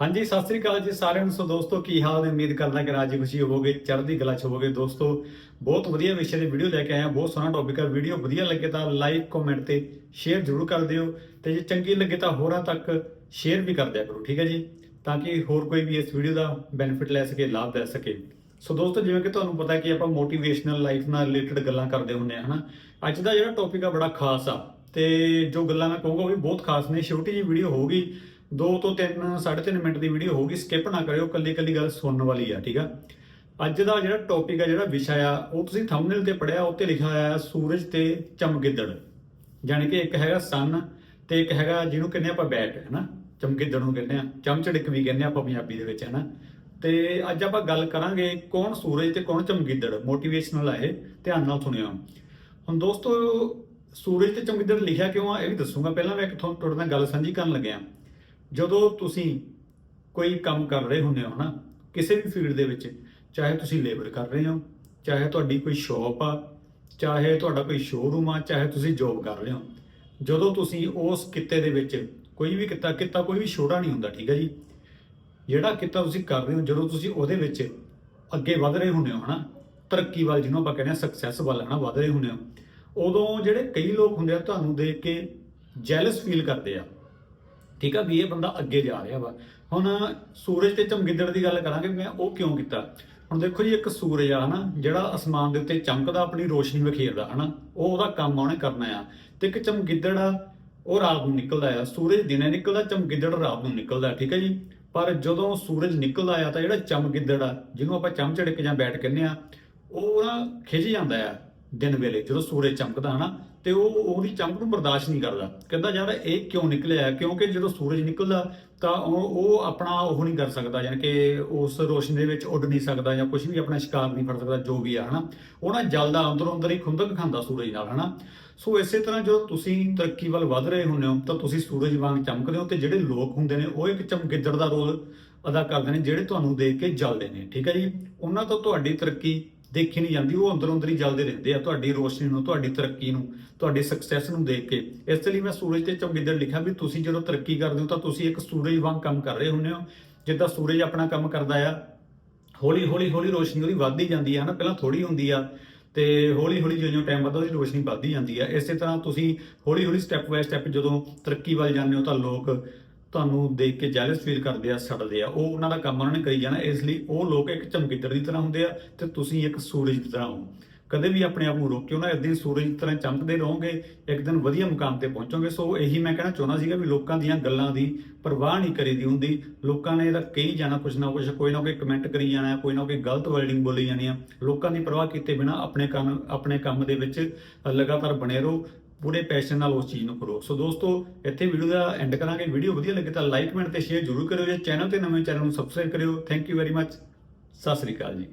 ਹਾਂਜੀ, ਸਤਿ ਸ੍ਰੀ ਅਕਾਲ ਜੀ ਸਾਰਿਆਂ ਨੂੰ। ਸੋ ਦੋਸਤੋ, ਕੀ ਹਾਲ? ਹੈ ਉਮੀਦ ਕਰਦਾ ਕਿ ਰਾਜੀ ਖੁਸ਼ੀ ਹੋਵੋਗੇ, ਚੜ੍ਹਦੀ ਕਲਾ ਚ ਹੋਵੋਗੇ। ਦੋਸਤੋ, ਬਹੁਤ ਵਧੀਆ ਵਿਸ਼ੇ ਦੀ ਵੀਡੀਓ ਲੈ ਕੇ ਆਇਆ ਬਹੁਤ ਸੋਹਣਾ ਟੌਪਿਕ ਹੈ ਵੀਡੀਓ ਵਧੀਆ ਲੱਗੇ ਤਾਂ ਲਾਈਕ ਕਮੈਂਟ ਤੇ ਸ਼ੇਅਰ ਜ਼ਰੂਰ ਕਰ ਦਿਓ। ਤੇ ਜੇ ਚੰਗੀ ਲੱਗੇ ਤਾਂ ਹੋਰਾਂ ਤੱਕ ਸ਼ੇਅਰ ਵੀ ਕਰ ਦਿਆ ਕਰੋ, ਠੀਕ ਹੈ ਜੀ? ਤਾਂ ਕਿ ਹੋਰ ਕੋਈ ਵੀ ਇਸ ਵੀਡੀਓ ਦਾ ਬੈਨੀਫਿਟ ਲੈ ਸਕੇ, ਲਾਭ ਲੈ ਸਕੇ। ਸੋ ਦੋਸਤੋ, ਜਿਵੇਂ ਕਿ ਤੁਹਾਨੂੰ ਪਤਾ ਕਿ ਆਪਾਂ ਮੋਟੀਵੇਸ਼ਨਲ ਲਾਈਫ ਨਾਲ ਰਿਲੇਟਡ ਗੱਲਾਂ ਕਰਦੇ ਹੁੰਦੇ ਆ ਹਨਾ? ਅੱਜ ਦਾ ਜਿਹੜਾ ਟੌਪਿਕ ਆ, ਬੜਾ ਖਾਸ ਆ। ਤੇ ਜੋ ਗੱਲਾਂ ਮੈਂ ਕਹੂੰਗਾ, ਉਹ ਵੀ ਬਹੁਤ ਖਾਸ ਨੇ। ਛੋਟੀ ਜਿਹੀ ਵੀਡੀਓ ਹੋਊਗੀ। 2 ਤੋਂ 3 3.5 ਮਿੰਟ ਦੀ ਵੀਡੀਓ ਹੋਊਗੀ ਸਕਿਪ ਨਾ ਕਰਿਓ ਕੱਲੀ ਕੱਲੀ ਗੱਲ ਸੁਣਨ ਵਾਲੀ ਆ, ਠੀਕ ਆ? ਅੱਜ ਦਾ ਜਿਹੜਾ ਟੌਪਿਕ ਆ, ਜਿਹੜਾ ਵਿਸ਼ਾ ਆ, ਉਹ ਤੁਸੀਂ ਥੰਬਨੇਲ ਤੇ ਪੜਿਆ ਉੱਤੇ ਲਿਖਿਆ ਹੋਇਆ ਹੈ ਸੂਰਜ ਤੇ ਚਮਗਿੱਦੜ। ਯਾਨੀ ਕਿ ਇੱਕ ਹੈਗਾ ਸਨ ਤੇ ਇੱਕ ਹੈਗਾ ਜਿਹਨੂੰ ਕਹਿੰਦੇ ਆਪਾਂ ਬੈਟ ਹੈ ਨਾ ਚਮਗਿੱਦੜ ਨੂੰ ਕਹਿੰਦੇ ਆ, ਚਮਚੜਿਕ ਵੀ ਕਹਿੰਦੇ ਆ ਆਪਾਂ ਪੰਜਾਬੀ ਦੇ ਵਿੱਚ ਹੈ ਨਾ ਤੇ ਅੱਜ ਆਪਾਂ ਗੱਲ ਕਰਾਂਗੇ ਕੌਣ ਸੂਰਜ ਤੇ ਕੌਣ ਚਮਗਿੱਦੜ ਮੋਟੀਵੇਸ਼ਨਲ ਆ ਇਹ, ਧਿਆਨ ਨਾਲ ਸੁਣਿਓ। ਹੁਣ ਦੋਸਤੋ, ਸੂਰਜ ਤੇ ਚਮਗਿੱਦੜ ਲਿਖਿਆ ਕਿਉਂ ਆ, ਇਹ ਵੀ ਦੱਸੂਗਾ। ਪਹਿਲਾਂ ਮੈਂ ਇੱਕ ਤੁਹਾਨੂੰ ਤੁਹਾਡੇ ਨਾਲ ਗੱਲ ਸਾਂਝੀ ਕਰਨ ਲੱਗਿਆ। ਜਦੋਂ ਤੁਸੀਂ ਕੋਈ ਕੰਮ ਕਰ ਰਹੇ ਹੁੰਦੇ ਹੋ ਨਾ ਕਿਸੇ ਵੀ ਫੀਲਡ ਦੇ ਵਿੱਚ, ਚਾਹੇ ਤੁਸੀਂ ਲੇਬਰ ਕਰ ਰਹੇ ਹੋ, ਚਾਹੇ ਤੁਹਾਡੀ ਕੋਈ ਸ਼ਾਪ ਆ, ਚਾਹੇ ਤੁਹਾਡਾ ਕੋਈ ਸ਼ੋਰੂਮ ਆ, ਚਾਹੇ ਤੁਸੀਂ ਜੌਬ ਕਰ ਰਹੇ ਹੋ, ਜਦੋਂ ਤੁਸੀਂ ਉਸ ਕਿੱਤੇ ਦੇ ਵਿੱਚ ਕੋਈ ਵੀ ਕਿੱਤਾ ਕਿੱਤਾ ਕੋਈ ਵੀ ਛੋਟਾ ਨਹੀਂ ਹੁੰਦਾ, ਠੀਕ ਹੈ ਜੀ? ਜਿਹੜਾ ਕਿੱਤਾ ਤੁਸੀਂ ਕਰ ਰਹੇ ਹੋ, ਜਦੋਂ ਤੁਸੀਂ ਉਹਦੇ ਵਿੱਚ ਅੱਗੇ ਵਧ ਰਹੇ ਹੁੰਦੇ ਹੋ ਹਨਾ, ਤਰੱਕੀ ਵੱਲ ਜਿਹਨੂੰ ਆਪਾਂ ਕਹਿੰਦੇ ਆ ਸਕਸੈਸ ਵੱਲ ਹਨਾ, ਵਧ ਰਹੇ ਹੁੰਦੇ ਹੋ, ਉਦੋਂ ਜਿਹੜੇ ਕਈ ਲੋਕ ਹੁੰਦੇ ਆ, ਤੁਹਾਨੂੰ ਦੇਖ ਕੇ ਜੈਲਸ ਫੀਲ ਕਰਦੇ ਆ। ਠੀਕ ਆ ਵੀ ਇਹ ਬੰਦਾ ਅੱਗੇ ਜਾ ਰਿਹਾ ਵਾ। ਹੁਣ ਸੂਰਜ ਤੇ ਚਮਗਿੱਦੜ ਦੀ ਗੱਲ ਕਰਾਂਗੇ ਮੈਂ ਉਹ ਕਿਉਂ ਕੀਤਾ? ਹੁਣ ਦੇਖੋ ਜੀ ਇੱਕ ਸੂਰਜ ਆ, ਹਨਾ, ਜਿਹੜਾ ਅਸਮਾਨ ਦੇ ਉੱਤੇ ਚਮਕਦਾ, ਆਪਣੀ ਰੋਸ਼ਨੀ ਵਿਖੇਰਦਾ, ਹਨਾ, ਉਹ ਉਹਦਾ ਕੰਮ ਆ, ਉਹਨੇ ਕਰਨਾ ਆ। ਤੇ ਇੱਕ ਚਮਗਿੱਦੜ ਆ, ਉਹ ਰਾਤ ਨੂੰ ਨਿਕਲਦਾ ਆ। ਸੂਰਜ ਦਿਨੇ ਨਿਕਲਦਾ, ਚਮਗਿੱਦੜ ਰਾਤ ਨੂੰ ਨਿਕਲਦਾ, ਠੀਕ ਹੈ ਜੀ? ਪਰ ਜਦੋਂ ਸੂਰਜ ਨਿਕਲਦਾ ਆ ਤਾਂ ਜਿਹੜਾ ਚਮਗਿੱਦੜ ਆ, ਜਿਹਨੂੰ ਆਪਾਂ ਚਮਚੜਕ ਜਾਂ ਬੈਠ ਕਹਿੰਦੇ ਆ, ਉਹ ਨਾ ਖਿੱਚ ਜਾਂਦਾ ਆ। ਦਿਨ ਵੇਲੇ, ਜਦੋਂ ਸੂਰਜ ਚਮਕਦਾ ਹਨਾ, ਤੇ ਉਹ ਉਹਦੀ ਚਮਕ ਨੂੰ ਬਰਦਾਸ਼ਤ ਨਹੀਂ ਕਰਦਾ। ਕਹਿੰਦਾ, ਯਾਰ, ਇਹ ਕਿਉਂ ਨਿਕਲਿਆ ਕਿਉਂਕਿ ਜਦੋਂ ਸੂਰਜ ਨਿਕਲਦਾ, ਤਾਂ ਉਹ ਉਹ ਆਪਣਾ ਉਹ ਨਹੀਂ ਕਰ ਸਕਦਾ, ਯਾਨੀ ਕਿ ਉਸ ਰੋਸ਼ਨੀ ਦੇ ਵਿੱਚ ਉੱਡ ਨਹੀਂ ਸਕਦਾ ਜਾਂ ਕੁਝ ਵੀ, ਆਪਣਾ ਸ਼ਿਕਾਰ ਨਹੀਂ ਫੜ ਸਕਦਾ, ਜੋ ਵੀ ਆ, ਹਨਾ। ਉਹ ਨਾ ਜਲਦਾ ਅੰਦਰੋਂ, ਅੰਦਰ ਹੀ ਖੁੰਦਕ ਖਾਂਦਾ ਸੂਰਜ ਨਾਲ, ਹਨਾ। ਸੋ ਇਸੇ ਤਰ੍ਹਾਂ ਜਦੋਂ ਤੁਸੀਂ ਤਰੱਕੀ ਵੱਲ ਵੱਧ ਰਹੇ ਹੁੰਦੇ ਹੋ, ਤਾਂ ਤੁਸੀਂ ਸੂਰਜ ਵਾਂਗ ਚਮਕਦੇ ਹੋ ਤੇ ਜਿਹੜੇ ਲੋਕ ਹੁੰਦੇ ਨੇ, ਉਹ ਇੱਕ ਚਮਗਿੱਦੜ ਦਾ ਰੋਲ ਅਦਾ ਕਰਦੇ ਨੇ, ਜਿਹੜੇ ਤੁਹਾਨੂੰ ਦੇਖ ਕੇ ਜਲਦੇ ਨੇ, ਠੀਕ ਹੈ ਜੀ? ਉਹਨਾਂ ਤੋਂ ਤੁਹਾਡੀ ਤਰੱਕੀ ਦੇਖੀ ਨਹੀਂ ਜਾਂਦੀ, ਉਹ ਅੰਦਰੋਂ ਅੰਦਰ ਹੀ ਜਲਦੇ ਰਹਿੰਦੇ ਆ ਤੁਹਾਡੀ ਰੋਸ਼ਨੀ ਨੂੰ, ਤੁਹਾਡੀ ਤਰੱਕੀ ਨੂੰ, ਤੁਹਾਡੀ ਸਕਸੈਸ ਨੂੰ ਦੇਖ ਕੇ। ਇਸ ਲਈ ਮੈਂ ਸੂਰਜ ਤੇ ਚਮਗਿੱਦੜ ਲਿਖਿਆ ਵੀ ਤੁਸੀਂ ਜਦੋਂ ਤਰੱਕੀ ਕਰਦੇ ਹੋ ਤਾਂ ਤੁਸੀਂ ਇੱਕ ਸੂਰਜ ਵਾਂਗ ਕੰਮ ਕਰ ਰਹੇ ਹੁੰਦੇ ਹੋ। ਜਿੱਦਾਂ ਸੂਰਜ ਆਪਣਾ ਕੰਮ ਕਰਦਾ ਆ, ਹੌਲੀ ਹੌਲੀ ਹੌਲੀ ਰੋਸ਼ਨੀ ਉਹਦੀ ਵੱਧਦੀ ਜਾਂਦੀ ਆ ਨਾ ਪਹਿਲਾਂ ਥੋੜੀ ਹੁੰਦੀ ਆ ਤੇ ਹੌਲੀ ਹੌਲੀ ਜਿਉਂ ਜਿਉਂ ਟਾਈਮ ਵੱਧਦਾ, ਉਹਦੀ ਰੋਸ਼ਨੀ ਵੱਧਦੀ ਜਾਂਦੀ ਆ। ਇਸੇ ਤਰ੍ਹਾਂ ਤੁਸੀਂ ਹੌਲੀ ਹੌਲੀ ਸਟੈਪ ਬਾਏ ਸਟੈਪ ਜਦੋਂ ਤਰੱਕੀ ਵੱਲ ਜਾਂਦੇ ਹੋ ਤਾਂ ਲੋਕ ਤੁਹਾਨੂੰ ਦੇਖ ਕੇ ਜੈਲਸ ਫੀਲ ਕਰਦੇ ਆ, ਸੜਦੇ ਆ। ਉਹ ਉਹਨਾਂ ਦਾ ਕੰਮ ਉਹਨਾਂ ਨੇ ਕਰੀ ਜਾਣਾ, ਇਸ ਲਈ ਉਹ ਲੋਕ ਇੱਕ ਚਮਗਿੱਦੜ ਦੀ ਤਰ੍ਹਾਂ ਹੁੰਦੇ ਆ ਤੇ ਤੁਸੀਂ ਇੱਕ ਸੂਰਜ ਦੀ ਤਰ੍ਹਾਂ ਹੋ। ਕਦੇ ਵੀ ਆਪਣੇ ਆਪ ਨੂੰ ਰੋਕਿਓ ਨਾ ਇਦਾਂ ਸੂਰਜ ਦੀ ਤਰ੍ਹਾਂ ਚਮਕਦੇ ਰਹੋਗੇ, ਇੱਕ ਦਿਨ ਵਧੀਆ ਮੁਕਾਮ ਤੇ ਪਹੁੰਚੋਗੇ। ਸੋ ਇਹੀ ਮੈਂ ਕਹਿਣਾ ਚਾਹੁੰਦਾ ਸੀਗਾ ਵੀ ਲੋਕਾਂ ਦੀਆਂ ਗੱਲਾਂ ਦੀ ਪਰਵਾਹ ਨਹੀਂ ਕਰੀਦੀ ਹੁੰਦੀ। ਲੋਕਾਂ ਨੇ ਇਹਦਾ ਕਹੀ ਜਾਣਾ ਕੁਝ ਨਾ ਕੁਝ ਕੋਈ ਨਾ ਕੋਈ ਕਮੈਂਟ ਕਰੀ ਜਾਣਾ, ਕੋਈ ਨਾ ਕੋਈ ਗਲਤ ਵਰਡਿੰਗ ਬੋਲੀ ਜਾਣੀ ਆ। ਲੋਕਾਂ ਦੀ ਪਰਵਾਹ ਕੀਤੇ ਬਿਨਾ ਆਪਣੇ ਕੰਮ ਆਪਣੇ ਕੰਮ ਦੇ ਵਿੱਚ ਲਗਾਤਾਰ ਬਣੇ ਰਹੋ। ਪੂਰੇ ਪੈਸ਼ਨ ਨਾਲ ਉਸ ਚੀਜ਼ ਨੂੰ ਕਰੋ। ਸੋ ਦੋਸਤੋ, ਇੱਥੇ ਵੀਡੀਓ ਦਾ ਐਂਡ ਕਰਾਂਗੇ। ਵੀਡੀਓ ਵਧੀਆ ਲੱਗੇ ਤਾਂ ਲਾਈਕ ਕਮੈਂਟ ਤੇ ਸ਼ੇਅਰ ਜ਼ਰੂਰ ਕਰਿਓ। ਜੇ ਚੈਨਲ ਤੇ ਨਵੇਂ ਚੈਨਲ ਨੂੰ ਸਬਸਕ੍ਰਾਈਬ ਕਰਿਓ। Thank you very much Sat Sri ਅਕਾਲ ਜੀ।